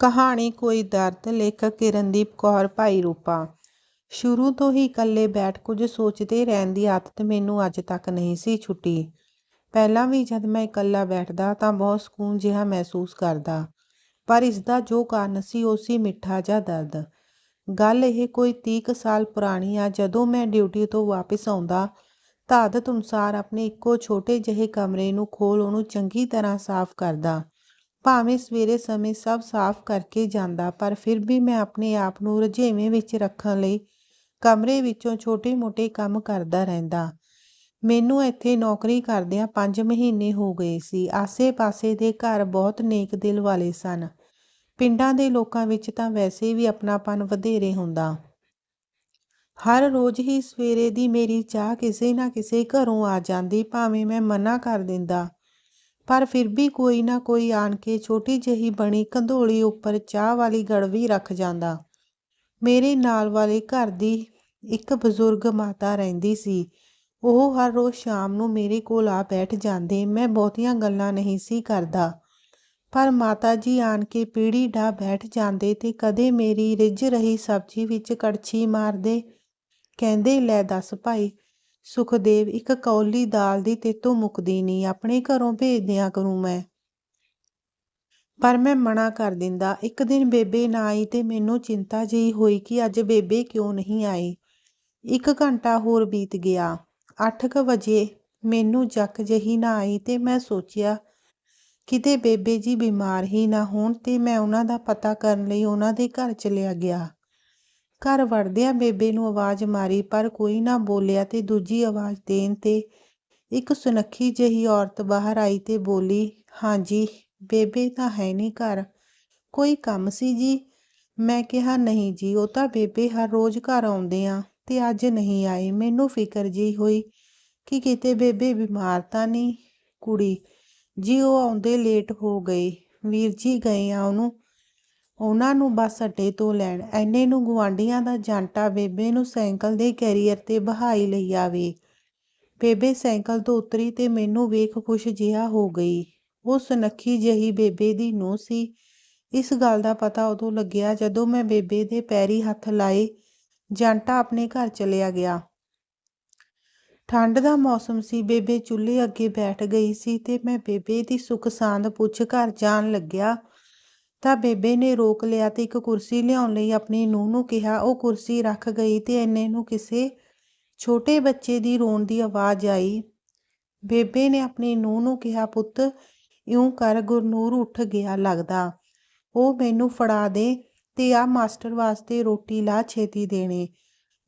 ਕਹਾਣੀ ਕੋਈ ਦਰਦ, ਲੇਖਕ ਕਿਰਨਦੀਪ ਕੌਰ, ਭਾਈ ਰੂਪਾ। ਸ਼ੁਰੂ ਤੋਂ ਹੀ ਇਕੱਲੇ ਬੈਠ ਕੁਝ ਸੋਚਦੇ ਰਹਿਣ ਦੀ ਆਦਤ ਮੈਨੂੰ ਅੱਜ ਤੱਕ ਨਹੀਂ ਸੀ ਛੁੱਟੀ। ਪਹਿਲਾਂ ਵੀ ਜਦ ਮੈਂ ਇਕੱਲਾ ਬੈਠਦਾ ਤਾਂ ਬਹੁਤ ਸਕੂਨ ਜਿਹਾ ਮਹਿਸੂਸ ਕਰਦਾ, ਪਰ ਇਸ ਦਾ ਜੋ ਕਾਰਨ ਸੀ ਉਹ ਸੀ ਮਿੱਠਾ ਜਿਹਾ ਦਰਦ। ਗੱਲ ਇਹ ਕੋਈ ਤੀਹ ਕੁ ਸਾਲ ਪੁਰਾਣੀ ਆ, ਜਦੋਂ ਮੈਂ ਡਿਊਟੀ ਤੋਂ ਵਾਪਸ ਆਉਂਦਾ ਤਾਂ ਆਦਤ ਅਨੁਸਾਰ ਆਪਣੇ ਇੱਕੋ ਛੋਟੇ ਜਿਹੇ ਕਮਰੇ ਨੂੰ ਖੋਲ੍ਹ ਉਹਨੂੰ ਚੰਗੀ ਤਰ੍ਹਾਂ ਸਾਫ਼ ਕਰਦਾ। ਭਾਵੇਂ ਸਵੇਰੇ ਸਮੇਂ ਸਭ ਸਾਫ਼ ਕਰਕੇ ਜਾਂਦਾ, ਪਰ ਫਿਰ ਵੀ ਮੈਂ ਆਪਣੇ ਆਪ ਨੂੰ ਰੁਝੇਵੇਂ ਵਿੱਚ ਰੱਖਣ ਲਈ ਕਮਰੇ ਵਿੱਚੋਂ ਛੋਟੇ-ਮੋਟੇ ਕੰਮ ਕਰਦਾ ਰਹਿੰਦਾ। ਮੈਨੂੰ ਇੱਥੇ ਨੌਕਰੀ ਕਰਦਿਆਂ 5 ਮਹੀਨੇ ਹੋ ਗਏ ਸੀ। ਆਸੇ-ਪਾਸੇ ਦੇ ਘਰ ਬਹੁਤ ਨੇਕ ਦਿਲ ਵਾਲੇ ਸਨ। ਪਿੰਡਾਂ ਦੇ ਲੋਕਾਂ ਵਿੱਚ ਤਾਂ ਵੈਸੇ ਵੀ ਆਪਣਾਪਨ ਵਧੇਰੇ ਹੁੰਦਾ। ਹਰ ਰੋਜ਼ ਹੀ ਸਵੇਰੇ ਦੀ ਮੇਰੀ ਚਾਹ ਕਿਸੇ ਨਾ ਕਿਸੇ ਘਰੋਂ ਆ ਜਾਂਦੀ, ਭਾਵੇਂ ਮੈਂ ਮਨਾ ਕਰ ਦਿੰਦਾ। ਪਰ ਫਿਰ ਵੀ ਕੋਈ ਨਾ ਕੋਈ ਆਣ ਕੇ ਛੋਟੀ ਜਿਹੀ ਬਣੀ ਕੰਧੋਲੀ ਉੱਪਰ ਚਾਹ ਵਾਲੀ ਗੜਵੀ ਰੱਖ ਜਾਂਦਾ। ਮੇਰੇ ਨਾਲ ਵਾਲੇ ਘਰ ਦੀ ਇੱਕ ਬਜ਼ੁਰਗ ਮਾਤਾ ਰਹਿੰਦੀ ਸੀ। ਉਹ ਹਰ ਰੋਜ਼ ਸ਼ਾਮ ਨੂੰ ਮੇਰੇ ਕੋਲ ਆ ਬੈਠ ਜਾਂਦੇ। ਮੈਂ ਬਹੁਤੀਆਂ ਗੱਲਾਂ ਨਹੀਂ ਸੀ ਕਰਦਾ। ਪਰ ਮਾਤਾ ਜੀ ਆਣ ਕੇ ਪੀੜੀ ਢਾ ਬੈਠ ਜਾਂਦੇ ਤੇ ਕਦੇ ਮੇਰੀ ਰਿੱਝ ਰਹੀ ਸਬਜ਼ੀ ਵਿੱਚ ਕੜਛੀ ਮਾਰਦੇ। ਕਹਿੰਦੇ, ਲੈ ਦੱਸ ਭਾਈ ਸੁਖਦੇਵ, ਇੱਕ ਕੌਲੀ ਦਾਲ ਦੀ ਤੇਤੋਂ ਮੁੱਕਦੀ ਨਹੀਂ, ਆਪਣੇ ਘਰੋਂ ਭੇਜ ਦਿਆਂ ਕਰੂੰ ਮੈਂ। ਪਰ ਮੈਂ ਮਨਾ ਕਰ ਦਿੰਦਾ, ਇੱਕ ਦਿਨ ਬੇਬੇ ਨਾ ਆਈ ਤੇ ਮੈਨੂੰ ਚਿੰਤਾ ਜਿਹੀ ਹੋਈ ਕਿ ਅੱਜ ਬੇਬੇ ਕਿਉਂ ਨਹੀਂ ਆਈ। ਇੱਕ ਘੰਟਾ ਹੋਰ ਬੀਤ ਗਿਆ। 8 ਕੁ ਵਜੇ ਮੈਨੂੰ ਜੱਕ ਜਹੀ ਨਾ ਆਈ ਤੇ ਮੈਂ ਸੋਚਿਆ, ਕਿਤੇ ਬੇਬੇ ਜੀ ਬਿਮਾਰ ਹੀ ਨਾ ਹੋਣ ਤੇ ਮੈਂ ਉਹਨਾਂ ਦਾ ਪਤਾ ਕਰਨ ਲਈ ਉਹਨਾਂ ਦੇ ਘਰ ਚਲਿਆ ਗਿਆ। ਘਰ ਵੜਦਿਆਂ ਬੇਬੇ ਨੂੰ ਆਵਾਜ਼ ਮਾਰੀ, ਪਰ ਕੋਈ ਨਾ ਬੋਲਿਆ ਤੇ ਦੂਜੀ ਆਵਾਜ਼ ਦੇਣ ਤੇ ਇੱਕ ਸੁਨੱਖੀ ਜਿਹੀ ਔਰਤ ਬਾਹਰ ਆਈ ਤੇ ਬੋਲੀ, ਹਾਂਜੀ, ਬੇਬੇ ਤਾਂ ਹੈ ਨਹੀਂ ਘਰ। ਕੋਈ ਕੰਮ ਸੀ ਜੀ? ਮੈਂ ਕਿਹਾ, ਨਹੀਂ ਜੀ, ਉਹ ਤਾਂ ਬੇਬੇ ਹਰ ਰੋਜ਼ ਘਰ ਆਉਂਦੇ ਆ ਤੇ ਅੱਜ ਨਹੀਂ ਆਏ। ਮੈਨੂੰ ਫਿਕਰ ਜੀ ਹੋਈ ਕਿ ਕਿਤੇ ਬੇਬੇ ਬਿਮਾਰ ਤਾਂ ਨਹੀਂ ਕੁੜੀ, ਜੀ ਉਹ ਆਉਂਦੇ ਲੇਟ ਹੋ ਗਏ। ਵੀਰ ਜੀ ਗਏ ਆ ਉਹਨੂੰ ਉਹਨਾਂ ਨੂੰ ਬੱਸ ਅੱਡੇ ਤੋਂ ਲੈਣ, ਐਨੇ ਨੂੰ ਗੁਆਂਢੀਆਂ ਦਾ ਜਾਂਟਾ ਬੇਬੇ ਨੂੰ ਸਾਈਕਲ ਦੇ ਕੈਰੀਅਰ ਤੇ ਬਹਾਈ ਲਈ ਆਵੇ। ਬੇਬੇ ਸਾਈਕਲ ਤੋਂ ਉਤਰੀ ਤੇ ਮੈਨੂੰ ਵੇਖ ਖੁਸ਼ ਜਿਹਾ ਹੋ ਗਈ। ਉਹ ਸੁਨੱਖੀ ਜਿਹੀ ਬੇਬੇ ਦੀ ਨੂੰਹ ਸੀ। ਇਸ ਗੱਲ ਦਾ ਪਤਾ ਉਦੋਂ ਲੱਗਿਆ ਜਦੋਂ ਮੈਂ ਬੇਬੇ ਦੇ ਪੈਰੀ ਹੱਥ ਲਾਏ, ਜਾਂਟਾ ਆਪਣੇ ਘਰ ਚਲਿਆ ਗਿਆ। ਠੰਡ ਦਾ ਮੌਸਮ ਸੀ, ਬੇਬੇ ਚੁੱਲ੍ਹੇ ਅੱਗੇ ਬੈਠ ਗਈ ਸੀ ਤੇ ਮੈਂ ਬੇਬੇ ਦੀ ਸੁਖ ਸਾਂਦ ਪੁੱਛ ਘਰ ਜਾਣ ਲੱਗਿਆ। ਤਾਂ ਬੇਬੇ ਨੇ ਰੋਕ ਲਿਆ ਤੇ ਇੱਕ ਕੁਰਸੀ ਲਿਆਉਣ ਲਈ ਆਪਣੀ ਨੂੰਹ ਨੂੰ ਕਿਹਾ। ਉਹ ਕੁਰਸੀ ਰੱਖ ਗਈ ਤੇ ਇੰਨੇ ਨੂੰ ਕਿਸੇ ਛੋਟੇ ਬੱਚੇ ਦੀ ਰੋਣ ਦੀ ਆਵਾਜ਼ ਆਈ। ਬੇਬੇ ਨੇ ਆਪਣੀ ਨੂੰਹ ਨੂੰ ਕਿਹਾ, ਪੁੱਤ, ਇਉਂ ਕਰ, ਗੁਰਨੂਰ ਉੱਠ ਗਿਆ ਲੱਗਦਾ। ਉਹ ਮੈਨੂੰ ਫੜਾ ਦੇ ਤੇ ਆ ਮਾਸਟਰ ਵਾਸਤੇ ਰੋਟੀ ਲਾ ਛੇਤੀ ਦੇਣੇ।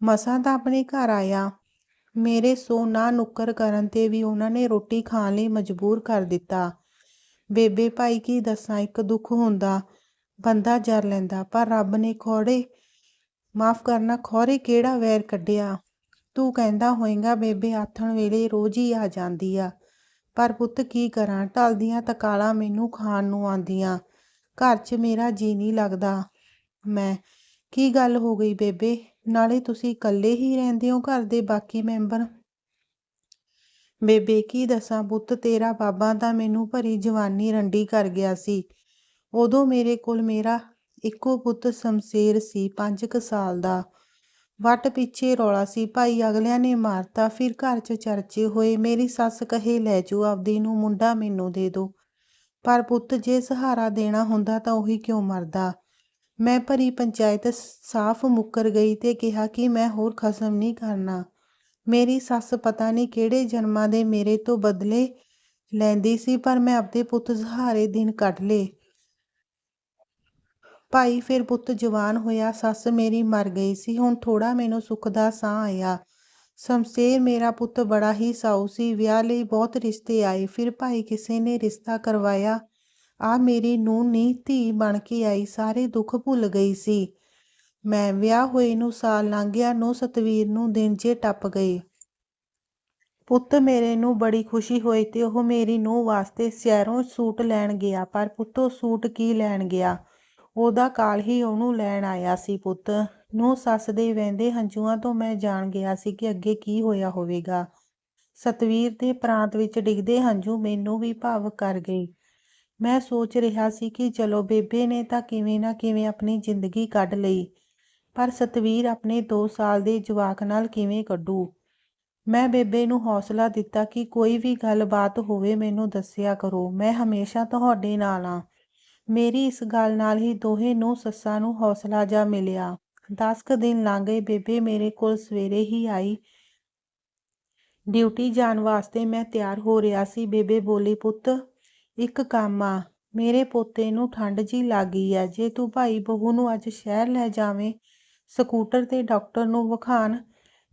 ਮਸਾਂ ਤਾਂ ਆਪਣੇ ਘਰ ਆਇਆ। ਮੇਰੇ ਸੋ ਨਾ ਨੁੱਕਰ ਕਰਨ ਤੇ ਵੀ ਉਹਨਾਂ ਨੇ ਰੋਟੀ ਖਾਣ ਲਈ ਮਜਬੂਰ ਕਰ ਦਿੱਤਾ। ਬੇਬੇ ਭਾਈ ਕੀ ਦੱਸਾਂ, ਇੱਕ ਦੁੱਖ ਹੁੰਦਾ, ਬੰਦਾ ਜਰ ਲੈਂਦਾ, ਪਰ ਰੱਬ ਨੇ ਖੋੜੇ, ਮਾਫ ਕਰਨਾ, ਖੋਰੇ ਕਿਹੜਾ ਵੈਰ ਕੱਢਿਆ? ਤੂੰ ਕਹਿੰਦਾ ਹੋਏਗਾ, ਬੇਬੇ ਆਥਣ ਵੇਲੇ ਰੋਜ਼ ਹੀ ਆ ਜਾਂਦੀ ਆ, ਪਰ ਪੁੱਤ ਕੀ ਕਰਾਂ? ਢਲਦੀਆਂ ਤਕਾਲਾਂ ਮੈਨੂੰ ਖਾਣ ਨੂੰ ਆਂਦੀਆਂ ਘਰ 'ਚ ਮੇਰਾ ਜੀ ਨਹੀਂ ਲੱਗਦਾ। ਮੈਂ, ਕੀ ਗੱਲ ਹੋ ਗਈ ਬੇਬੇ? ਨਾਲੇ ਤੁਸੀਂ ਇਕੱਲੇ ਹੀ ਰਹਿੰਦੇ ਹੋ, ਘਰ ਦੇ ਬਾਕੀ ਮੈਂਬਰ? ਬੇਬੇ ਕੀ ਦੱਸਾਂ ਪੁੱਤ, ਤੇਰਾ ਬਾਬਾ ਤਾਂ ਮੈਨੂੰ ਭਰੀ ਜਵਾਨੀ ਰੰਡੀ ਕਰ ਗਿਆ ਸੀ। ਉਦੋਂ ਮੇਰੇ ਕੋਲ ਮੇਰਾ ਇੱਕੋ ਪੁੱਤ ਸ਼ਮਸ਼ੇਰ ਸੀ 5 ਕੁ ਸਾਲ ਦਾ। ਵੱਟ ਪਿੱਛੇ ਰੌਲਾ ਸੀ, ਭਾਈ ਅਗਲਿਆਂ ਨੇ ਮਾਰਤਾ, ਫਿਰ ਘਰ 'ਚ ਚਰਚੇ ਹੋਏ, ਮੇਰੀ ਸੱਸ ਕਹੇ, ਲੈ ਜਾਓ ਆਪਦੀ ਨੂੰ, ਮੁੰਡਾ ਮੈਨੂੰ ਦੇ ਦਿਓ ਪਰ ਪੁੱਤ, ਜੇ ਸਹਾਰਾ ਦੇਣਾ ਹੁੰਦਾ ਤਾਂ ਉਹੀ ਕਿਉਂ ਮਰਦਾ? ਮੈਂ ਭਰੀ ਪੰਚਾਇਤ ਸਾਫ਼ ਮੁੱਕਰ ਗਈ ਤੇ ਕਿਹਾ ਕਿ ਮੈਂ ਹੋਰ ਖਸਮ ਨਹੀਂ ਕਰਨਾ। ਮੇਰੀ ਸੱਸ ਪਤਾ ਨਹੀਂ ਕਿਹੜੇ ਜਨਮਾਂ ਦੇ ਮੇਰੇ ਤੋਂ ਬਦਲੇ ਲੈਂਦੀ ਸੀ, ਪਰ ਮੈਂ ਆਪਦੇ ਪੁੱਤ ਸਹਾਰੇ ਦਿਨ ਕੱਢ ਲਏ। ਭਾਈ ਫਿਰ ਪੁੱਤ ਜਵਾਨ ਹੋਇਆ, ਸੱਸ ਮੇਰੀ ਮਰ ਗਈ ਸੀ। ਹੁਣ ਥੋੜਾ ਮੈਨੂੰ ਸੁੱਖ ਦਾ ਸਾਹ ਆਇਆ। ਸ਼ਮਸ਼ੇਰ ਮੇਰਾ ਪੁੱਤ ਬੜਾ ਹੀ ਸਾਊ ਸੀ। ਵਿਆਹ ਲਈ ਬਹੁਤ ਰਿਸ਼ਤੇ ਆਏ, ਫਿਰ ਭਾਈ ਕਿਸੇ ਨੇ ਰਿਸ਼ਤਾ ਕਰਵਾਇਆ। ਆ ਮੇਰੀ ਨੂੰਹ ਨੀ ਧੀ ਬਣ ਕੇ ਆਈ, ਸਾਰੇ ਦੁੱਖ ਭੁੱਲ ਗਈ ਸੀ। ਮੈਂ ਵਿਆਹ ਹੋਏ ਨੂੰ ਸਾਲ ਲੰਘ ਗਿਆ ਨੂੰ ਸਤਵੀਰ ਨੂੰ ਦਿਨ ਜੇ ਟੱਪ ਗਏ। ਪੁੱਤ ਮੇਰੇ ਨੂੰ ਬੜੀ ਖੁਸ਼ੀ ਹੋਈ ਤੇ ਉਹ ਮੇਰੀ ਨੂੰਹ ਵਾਸਤੇ ਸ਼ਹਿਰੋਂ ਸੂਟ ਲੈਣ ਗਿਆ, ਪਰ ਪੁੱਤੋ ਸੂਟ ਕੀ ਲੈਣ ਗਿਆ? ਉਹਦਾ ਕਾਲ ਹੀ ਉਹਨੂੰ ਲੈਣ ਆਇਆ ਸੀ ਪੁੱਤ। ਨੂੰ ਸੱਸ ਦੇ ਵਹਿੰਦੇ ਹੰਝੂਆਂ ਤੋਂ ਮੈਂ ਜਾਣ ਗਿਆ ਸੀ ਕਿ ਅੱਗੇ ਕੀ ਹੋਇਆ ਹੋਵੇਗਾ। ਸਤਵੀਰ ਦੇ ਪ੍ਰਾਂਤ ਵਿੱਚ ਡਿੱਗਦੇ ਹੰਝੂ ਮੈਨੂੰ ਵੀ ਭਾਵ ਕਰ ਗਈ ਮੈਂ ਸੋਚ ਰਿਹਾ ਸੀ ਕਿ ਚਲੋ ਬੇਬੇ ਨੇ ਤਾਂ ਕਿਵੇਂ ਨਾ ਕਿਵੇਂ ਆਪਣੀ ਜ਼ਿੰਦਗੀ ਕੱਢ ਲਈ। ਪਰ ਸਤਵੀਰ ਆਪਣੇ 2 ਸਾਲ ਦੇ ਜਵਾਕ ਨਾਲ ਕਿਵੇਂ ਕੱਢੂ? ਮੈਂ ਬੇਬੇ ਨੂੰ ਹੌਸਲਾ ਦਿੱਤਾ ਕਿ ਕੋਈ ਵੀ ਗੱਲਬਾਤ ਹੋਵੇ ਮੈਨੂੰ ਦੱਸਿਆ ਕਰੋ, ਮੈਂ ਹਮੇਸ਼ਾ ਤੁਹਾਡੇ ਨਾਲ ਆ ਮੇਰੀ ਇਸ ਗੱਲ ਨਾਲ ਹੀ ਦੋਹੇ ਨੂੰ ਸੱਸਾਂ ਨੂੰ ਹੌਸਲਾ ਜਾ ਮਿਲਿਆ। 10 ਕੁ ਦਿਨ ਲੰਘ ਗਏ ਬੇਬੇ ਮੇਰੇ ਕੋਲ ਸਵੇਰੇ ਹੀ ਆਈ। ਡਿਊਟੀ ਜਾਣ ਵਾਸਤੇ ਮੈਂ ਤਿਆਰ ਹੋ ਰਿਹਾ ਸੀ। ਬੇਬੇ ਬੋਲੀ, ਪੁੱਤ, ਇੱਕ ਕੰਮ ਆ। ਮੇਰੇ ਪੋਤੇ ਨੂੰ ਠੰਡ ਜੀ ਲੱਗ ਗਈ ਆ ਜੇ ਤੂੰ ਭਾਈ ਬਹੂ ਨੂੰ ਅੱਜ ਸ਼ਹਿਰ ਲੈ ਜਾਵੇਂ ਸਕੂਟਰ ਤੇ ਡਾਕਟਰ ਨੂੰ ਵਿਖਾਣ।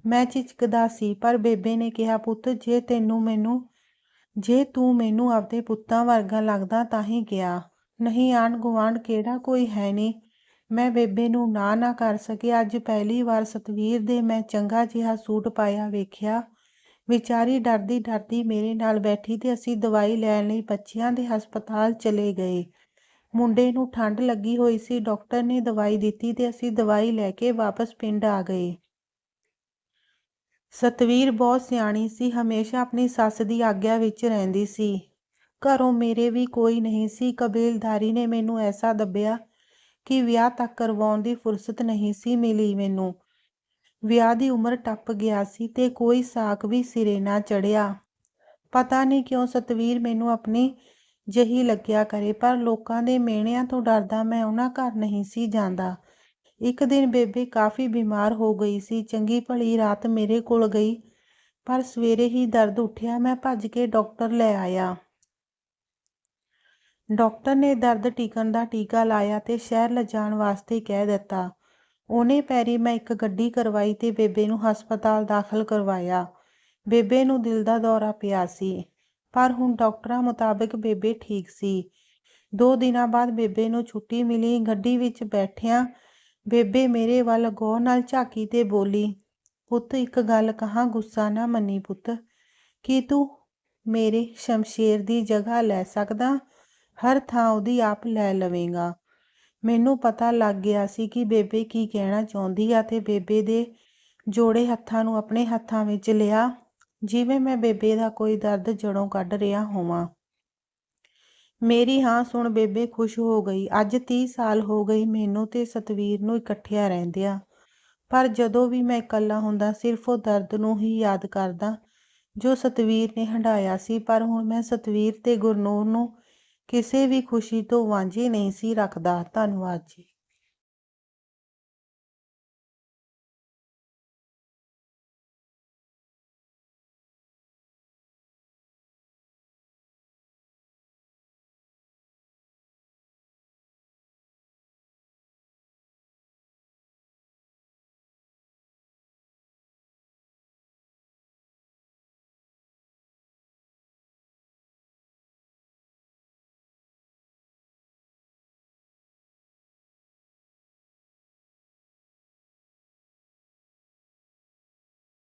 ਮੈਂ ਝਿਜਕਦਾ ਸੀ, ਪਰ ਬੇਬੇ ਨੇ ਕਿਹਾ, ਪੁੱਤ, ਜੇ ਤੈਨੂੰ ਮੈਨੂੰ, ਜੇ ਤੂੰ ਮੈਨੂੰ ਆਪਦੇ ਪੁੱਤਾਂ ਵਰਗਾ ਲੱਗਦਾ ਤਾਂ ਹੀ ਗਿਆ। ਨਹੀਂ ਆਣ ਗੁਆਂਢ ਕਿਹੜਾ ਕੋਈ ਹੈ ਨਹੀਂ। ਮੈਂ ਬੇਬੇ ਨੂੰ ਨਾ ਨਾ ਕਰ ਸਕਿਆ ਅੱਜ ਪਹਿਲੀ ਵਾਰ ਸਤਵੀਰ ਦੇ ਮੈਂ ਚੰਗਾ ਜਿਹਾ ਸੂਟ ਪਾਇਆ ਵੇਖਿਆ। ਵਿਚਾਰੀ ਡਰਦੀ ਡਰਦੀ ਮੇਰੇ ਨਾਲ ਬੈਠੀ ਤੇ ਅਸੀਂ ਦਵਾਈ ਲੈਣ ਲਈ ਬੱਚਿਆਂ ਦੇ ਹਸਪਤਾਲ ਚਲੇ ਗਏ। ਮੁੰਡੇ ਨੂੰ ਠੰਡ ਲੱਗੀ ਹੋਈ ਸੀ, ਡਾਕਟਰ ਨੇ ਦਵਾਈ ਦਿੱਤੀ ਤੇ ਅਸੀਂ ਦਵਾਈ ਲੈ ਕੇ ਵਾਪਸ ਪਿੰਡ ਆ ਗਏ। ਸਤਵੀਰ ਬਹੁਤ ਸਿਆਣੀ ਸੀ, ਹਮੇਸ਼ਾ ਆਪਣੀ ਸੱਸ ਦੀ ਆਗਿਆ ਵਿੱਚ ਰਹਿੰਦੀ ਸੀ। ਘਰੋਂ ਮੇਰੇ ਵੀ ਕੋਈ ਨਹੀਂ ਸੀ, ਕਬੀਲਦਾਰੀ ਨੇ ਮੈਨੂੰ ਐਸਾ ਦੱਬਿਆ ਕਿ ਵਿਆਹ ਤੱਕ ਕਰਵਾਉਣ ਦੀ ਫੁਰਸਤ ਨਹੀਂ ਸੀ ਮਿਲੀ ਮੈਨੂੰ। ਵਿਆਹ ਦੀ ਉਮਰ ਟੱਪ ਗਿਆ ਸੀ ਤੇ ਕੋਈ ਸਾਕ ਵੀ ਸਿਰੇ ਨਾ ਚੜਿਆ ਪਤਾ ਨਹੀਂ ਕਿਉਂ ਸਤਵੀਰ ਮੈਨੂੰ ਆਪਣੀ ਜਹੀ ਲੱਗਿਆ ਕਰੇ, ਪਰ ਲੋਕਾਂ ਦੇ ਮਿਹਣਿਆਂ ਤੋਂ ਡਰਦਾ ਮੈਂ ਉਹਨਾਂ ਘਰ ਨਹੀਂ ਸੀ ਜਾਂਦਾ। ਇੱਕ ਦਿਨ ਬੇਬੇ ਕਾਫੀ ਬਿਮਾਰ ਹੋ ਗਈ ਸੀ, ਚੰਗੀ ਭਲੀ ਰਾਤ ਮੇਰੇ ਕੋਲ ਗਈ, ਪਰ ਸਵੇਰੇ ਹੀ ਦਰਦ ਉੱਠਿਆ, ਮੈਂ ਭੱਜ ਕੇ ਡਾਕਟਰ ਲੈ ਆਇਆ। ਡਾਕਟਰ ਨੇ ਦਰਦ ਟਿਕਣ ਦਾ ਟੀਕਾ ਲਾਇਆ ਤੇ ਸ਼ਹਿਰ ਲਿਜਾਣ ਵਾਸਤੇ ਕਹਿ ਦਿੱਤਾ। ਉਹਨੇ ਪੈਰੀ ਮੈਂ ਇੱਕ ਗੱਡੀ ਕਰਵਾਈ ਤੇ ਬੇਬੇ ਨੂੰ ਹਸਪਤਾਲ ਦਾਖਲ ਕਰਵਾਇਆ। ਬੇਬੇ ਨੂੰ ਦਿਲ ਦਾ ਦੌਰਾ ਪਿਆ ਸੀ। ਪਰ ਹੁਣ ਡਾਕਟਰਾਂ ਮੁਤਾਬਕ ਬੇਬੇ ਠੀਕ ਸੀ। ਦੋ ਦਿਨਾਂ ਬਾਅਦ ਬੇਬੇ ਨੂੰ ਛੁੱਟੀ ਮਿਲੀ, ਗੱਡੀ ਵਿੱਚ ਬੈਠਿਆਂ ਬੇਬੇ ਮੇਰੇ ਵੱਲ ਗੌਰ ਨਾਲ ਝਾਕੀ ਤੇ ਬੋਲੀ, ਪੁੱਤ, ਇੱਕ ਗੱਲ ਕਹਾਂ, ਗੁੱਸਾ ਨਾ ਮੰਨੀ ਪੁੱਤ। ਕੀ ਤੂੰ ਮੇਰੇ ਸ਼ਮਸ਼ੇਰ ਦੀ ਜਗ੍ਹਾ ਲੈ ਸਕਦਾ? ਹਰ ਥਾਂ ਉਹਦੀ ਆਪ ਲੈ ਲਵੇਂਗਾ। ਮੈਨੂੰ ਪਤਾ ਲੱਗ ਗਿਆ ਸੀ ਕਿ ਬੇਬੇ ਕੀ ਕਹਿਣਾ ਚਾਹੁੰਦੀ ਆ ਤੇ ਬੇਬੇ ਦੇ ਜੋੜੇ ਹੱਥਾਂ ਨੂੰ ਆਪਣੇ ਹੱਥਾਂ ਵਿੱਚ ਲਿਆ। ਜਿਵੇਂ ਮੈਂ ਬੇਬੇ ਦਾ ਕੋਈ ਦਰਦ ਜੜੋਂ ਕੱਢ ਰਿਹਾ ਹੋਵਾਂ। ਮੇਰੀ ਹਾਂ ਸੁਣ ਬੇਬੇ ਖੁਸ਼ ਹੋ ਗਈ। ਅੱਜ 30 ਸਾਲ ਹੋ ਗਈ ਮੈਨੂੰ ਤੇ ਸਤਵੀਰ ਨੂੰ ਇਕੱਠਿਆਂ ਰਹਿੰਦਿਆਂ। ਪਰ ਜਦੋਂ ਵੀ ਮੈਂ ਇਕੱਲਾ ਹੁੰਦਾ ਸਿਰਫ ਉਹ ਦਰਦ ਨੂੰ ਹੀ ਯਾਦ ਕਰਦਾ ਜੋ ਸਤਵੀਰ ਨੇ ਹੰਡਾਇਆ ਸੀ। ਪਰ ਹੁਣ ਮੈਂ ਸਤਵੀਰ ਤੇ ਗੁਰਨੂਰ ਨੂੰ ਕਿਸੇ ਵੀ ਖੁਸ਼ੀ ਤੋਂ ਵਾਂਝੇ ਨਹੀਂ ਸੀ ਰੱਖਦਾ। ਧੰਨਵਾਦ ਜੀ।